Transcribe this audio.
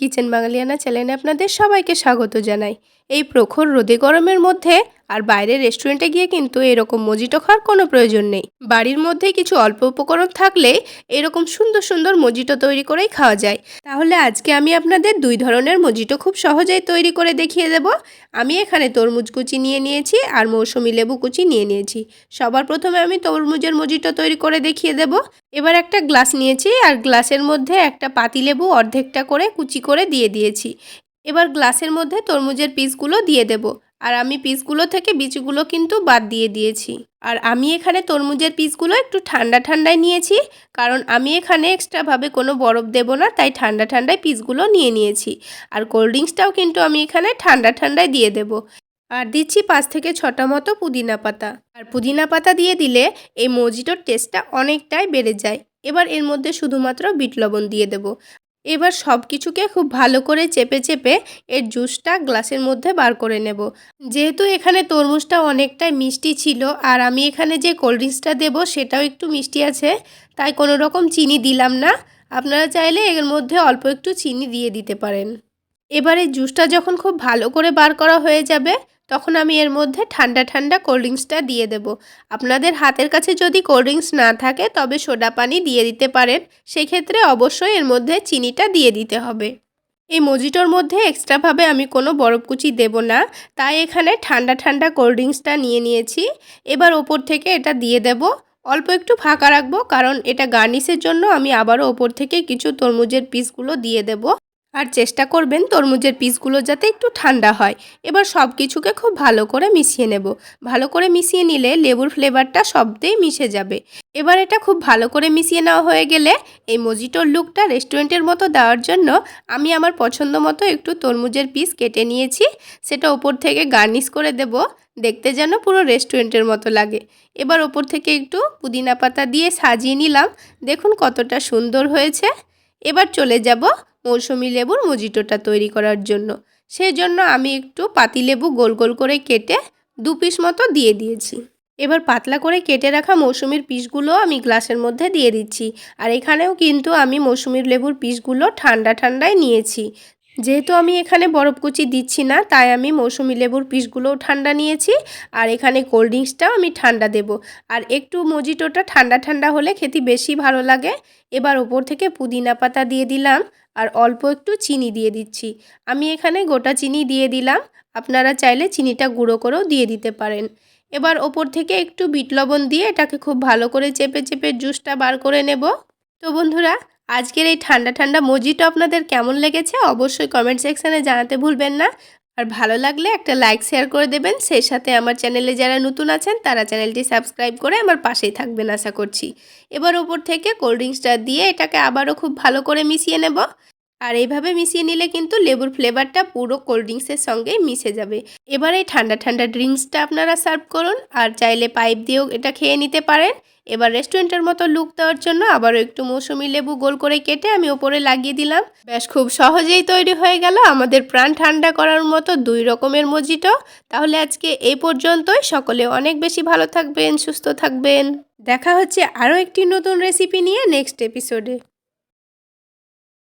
Kitchen বাঙালিয়ানা চ্যানেলে আপনাদের সবাইকে স্বাগত জানাই। এই প্রখর রোদে গরমের মধ্যে আর বাইরের রেস্টুরেন্টে গিয়ে কিন্তু এরকম মজিটো খাওয়ার কোনো প্রয়োজন নেই। বাড়ির মধ্যে কিছু অল্প উপকরণ থাকলে এরকম সুন্দর সুন্দর মজিটো তৈরি করেই খাওয়া যায়। তাহলে আজকে আমি আপনাদের দুই ধরনের মজিটো খুব সহজেই তৈরি করে দেখিয়ে দেব। আমি এখানে তরমুজ কুচি নিয়ে নিয়েছি আর মৌসুমি লেবু কুচি নিয়ে নিয়েছি। সবার প্রথমে আমি তরমুজের মজিটো তৈরি করে দেখিয়ে দেব। এবার একটা গ্লাস নিয়েছি আর গ্লাসের মধ্যে একটা পাতিলেবু অর্ধেকটা করে কুচি করে দিয়ে দিয়েছি। এবার গ্লাসের মধ্যে তরমুজের পিসগুলো দিয়ে দেব। আর আমি পিসগুলো থেকে বীজগুলো কিন্তু বাদ দিয়ে দিয়েছি। আর আমি এখানে তরমুজের পিসগুলো একটু ঠান্ডা ঠান্ডায় নিয়েছি। কারণ আমি এখানে এক্সট্রাভাবে কোনো বরফ দেব না, তাই ঠান্ডা ঠান্ডায় পিসগুলো নিয়ে নিয়েছি। আর কোল্ড ড্রিঙ্কসটাও কিন্তু আমি এখানে ঠান্ডা ঠান্ডায় দিয়ে দেব। আর দিচ্ছি পাঁচ থেকে ছটা মতো পুদিনা পাতা। আর পুদিনা পাতা দিয়ে দিলে এই মজিটোর টেস্টটা অনেকটাই বেড়ে যায়। এবার এর মধ্যে শুধুমাত্র বিট লবণ দিয়ে দেব। এবার সব কিছুকে খুব ভালো করে চেপে চেপে এর জুসটা গ্লাসের মধ্যে বার করে নেব। যেহেতু এখানে তরমুজটা অনেকটাই মিষ্টি ছিল আর আমি এখানে যে কোল্ড ড্রিঙ্কসটা দেবো সেটাও একটু মিষ্টি আছে, তাই কোনো রকম চিনি দিলাম না। আপনারা চাইলে এর মধ্যে অল্প একটু চিনি দিয়ে দিতে পারেন। এবারে জুসটা যখন খুব ভালো করে বার করা হয়ে যাবে তখন আমি এর মধ্যে ঠান্ডা ঠান্ডা কোল্ড ড্রিঙ্কসটা দিয়ে দেব। আপনাদের হাতের কাছে যদি কোল্ড ড্রিঙ্কস না থাকে, তবে সোডা পানি দিয়ে দিতে পারেন। সেক্ষেত্রে অবশ্যই এর মধ্যে চিনিটা দিয়ে দিতে হবে। এই মজিটোর মধ্যে এক্সট্রাভাবে আমি কোনো বরফকুচি দেব না। তাই এখানে ঠান্ডা ঠান্ডা কোল্ড ড্রিঙ্কসটা নিয়ে নিয়েছি। এবার ওপর থেকে এটা দিয়ে দেব। অল্প একটু ফাঁকা রাখব, কারণ এটা গার্নিশের জন্য আমি আবারও ওপর থেকে কিছু তরমুজের পিসগুলো দিয়ে দেব। আর চেষ্টা করবেন তরমুজের পিসগুলো যাতে একটু ঠান্ডা হয়। এবার সব কিছুকে খুব ভালো করে মিশিয়ে নেব। ভালো করে মিশিয়ে নিলে লেবুর ফ্লেভারটা সবতেই মিশে যাবে। এবার এটা খুব ভালো করে মিশিয়ে নেওয়া হয়ে গেলে এই মজিটোর লুকটা রেস্টুরেন্টের মতো দেওয়ার জন্য আমি আমার পছন্দ মতো একটু তরমুজের পিস কেটে নিয়েছি। সেটা ওপর থেকে গার্নিশ করে দেব। দেখতে যেন পুরো রেস্টুরেন্টের মতো লাগে। এবার ওপর থেকে একটু পুদিনা পাতা দিয়ে সাজিয়ে নিলাম। দেখুন কতটা সুন্দর হয়েছে। এবার চলে যাব মৌসুমি লেবুর মজিটোটা তৈরি করার জন্য। সেই জন্য আমি একটু পাতিলেবু গোল গোল করে কেটে দু পিস মতো দিয়ে দিয়েছি। এবার পাতলা করে কেটে রাখা মৌসুমির পিসগুলো আমি গ্লাসের মধ্যে দিয়ে দিচ্ছি। আর এখানেও কিন্তু আমি মৌসুমির লেবুর পিসগুলো ঠান্ডা ঠান্ডায় নিয়েছি। যেহেতু আমি এখানে বরফ কুচি দিচ্ছি না, তাই আমি মৌসুমি লেবুর পিসগুলোও ঠান্ডা নিয়েছি আর এখানে কোল্ড ড্রিঙ্কসটাও আমি ঠান্ডা দেব। আর একটু মজিটোটা ঠান্ডা ঠান্ডা হলে খেতে বেশি ভালো লাগে। এবার ওপর থেকে পুদিনা পাতা দিয়ে দিলাম আর অল্প একটু চিনি দিয়ে দিচ্ছি। আমি এখানে গোটা চিনি দিয়ে দিলাম, আপনারা চাইলে চিনিটা গুঁড়ো করেও দিয়ে দিতে পারেন। এবার ওপর থেকে একটু বিট লবণ দিয়ে এটাকে খুব ভালো করে চেপে চেপে জুসটা বার করে নেব। তো বন্ধুরা আজকের এই ঠান্ডা ঠান্ডা মজিটা আপনাদের কেমন লেগেছে অবশ্যই কমেন্ট সেকশানে জানাতে ভুলবেন না। আর ভালো লাগলে একটা লাইক শেয়ার করে দেবেন। সেই সাথে আমার চ্যানেলে যারা নতুন আছেন, তারা চ্যানেলটি সাবস্ক্রাইব করে আমার পাশেই থাকবেন আশা করছি। এবার ওপর থেকে কোল্ড ড্রিঙ্কসটা দিয়ে এটাকে আবারও খুব ভালো করে মিশিয়ে নেব। আর এইভাবে মিশিয়ে নিলে কিন্তু লেবুর ফ্লেভারটা পুরো কোল্ড ড্রিঙ্কসের সঙ্গে মিশে যাবে। এবার এই ঠান্ডা ঠান্ডা ড্রিঙ্কসটা আপনারা সার্ভ করুন আর চাইলে পাইপ দিয়েও এটা খেয়ে নিতে পারেন। এবার রেস্টুরেন্টের মতো লুক দেওয়ার জন্য আবারও একটু মৌসুমি লেবু গোল করে কেটে আমি ওপরে লাগিয়ে দিলাম। ব্যাস, খুব সহজেই তৈরি হয়ে গেল আমাদের প্রাণ ঠান্ডা করার মতো দুই রকমের মজিটো। তাহলে আজকে এই পর্যন্তই। সকলে অনেক বেশি ভালো থাকবেন, সুস্থ থাকবেন। দেখা হচ্ছে আরও একটি নতুন রেসিপি নিয়ে নেক্সট এপিসোডে